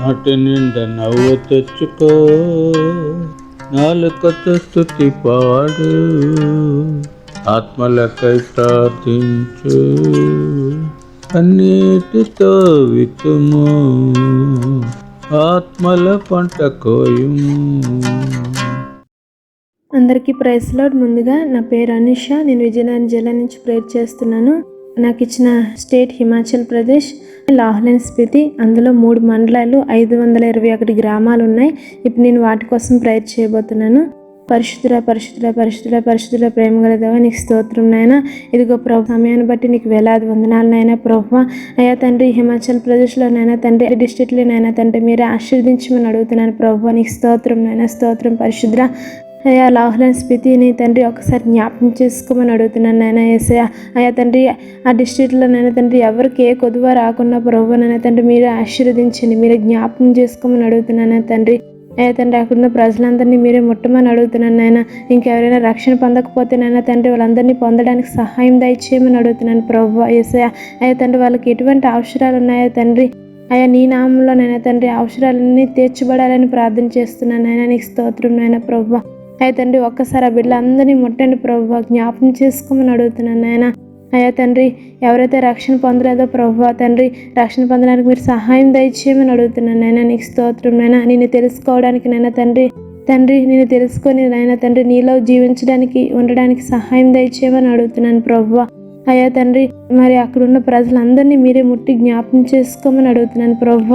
నాటి నిండా నవ్వు తెచ్చుకో. నాలుకతో స్థుతి పాడు. ఆత్మలకై ప్రార్థించు. అన్నిటితో వితుము ఆత్మల పంట కోయుము. అందరికీ ప్రైస్ లోడ్. ముందుగా నా పేరు అనిష. నేను విజయనగరం జిల్లా నుంచి ప్రేర్ చేస్తున్నాను. నాకు ఇచ్చిన స్టేట్ హిమాచల్ ప్రదేశ్. లాహ్లెన్ స్పితి. అందులో మూడు మండలాలు ఐదు వందల ఇరవై ఒకటి గ్రామాలు ఉన్నాయి. ఇప్పుడు నేను వాటి కోసం ప్రేర్ చేయబోతున్నాను. పరిశుద్ధుల పరిశుద్ధుల పరిశుద్ధుల పరిశుద్ధుల ప్రేమ గలదేవా నీకు స్తోత్రం నాయన. ఇదిగో ప్రభు సమయాన్ని బట్టి నీకు వేలాది వందనాలు నాయన ప్రభు. అయ్యా తండ్రి హిమాచల్ ప్రదేశ్లో నాయన తండ్రి డిస్టిక్లో నాయన తండ్రి మీరే ఆశీర్వదించమని అడుగుతున్నాను ప్రభు. నీకు స్తోత్రం నాయన స్తోత్రం పరిశుద్ధ అయ్యా లాహ్లన్ స్పితిని తండ్రి ఒకసారి జ్ఞాపకం చేసుకోమని అడుగుతున్నాను నాయన ఏసయ్య. అయ్యా తండ్రి ఆ డిస్ట్రిక్ట్లో నాయన తండ్రి ఎవరికి ఏ కొద్దువ రాకుండా ప్రభు నాయన తండ్రి మీరు ఆశీర్వదించండి మీరు జ్ఞాపకం చేసుకోమని అడుగుతున్నాను తండ్రి. అయ్యా తండ్రి అక్కడున్న ప్రజలందరినీ మీరే ముట్టమని అడుగుతున్నాను నాయన. ఇంకెవరైనా రక్షణ పొందకపోతే నాయన తండ్రి వాళ్ళందరినీ పొందడానికి సహాయం దయచేయమని అడుగుతున్నాను ప్రభు ఏసయ అయ్యా తండ్రి వాళ్ళకి ఎటువంటి అవసరాలు ఉన్నాయో తండ్రి అయ్యా నీ నామంలో నాయన తండ్రి అవసరాలన్నీ తీర్చబడాలని ప్రార్థన చేస్తున్నాను నాయన. నీకు స్తోత్రం నాయన ప్రభు అయ్యా తండ్రి ఒక్కసారి ఆ బిడ్డలందరినీ ముట్టండి ప్రభు జ్ఞాపం చేసుకోమని అడుగుతున్నాను నాయన. అయ్యా తండ్రి ఎవరైతే రక్షణ పొందలేదో ప్రభు తండ్రి రక్షణ పొందడానికి మీరు సహాయం దయచేయమని అడుగుతున్నాను నాయన. నీకు స్తోత్రం నాయన. నేను తెలుసుకోవడానికి నాయన తండ్రి తండ్రి నేను తెలుసుకొని నాయన తండ్రి నీలో జీవించడానికి ఉండడానికి సహాయం దయచేయమని అడుగుతున్నాను ప్రభు అయ్యా తండ్రి మరి అక్కడున్న ప్రజలందరినీ మీరే ముట్టి జ్ఞాపం చేసుకోమని అడుగుతున్నాను ప్రభు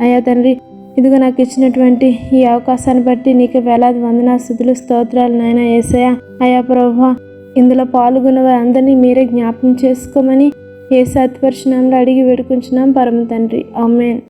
అయ్యా తండ్రి ఇదిగో నాకు ఇచ్చినటువంటి ఈ అవకాశాన్ని బట్టి నీకు వేలాది వందనా స్థుతులు స్తోత్రాలు నాయన ఏసయ అయ్యా ప్రభా ఇందులో పాల్గొన్న వారందరినీ మీరే జ్ఞాపకం చేసుకోమని ఏ సత్పరిచినాంలో అడిగి వేడుకుంటున్నాం పరమ తండ్రి. అమ్మేన్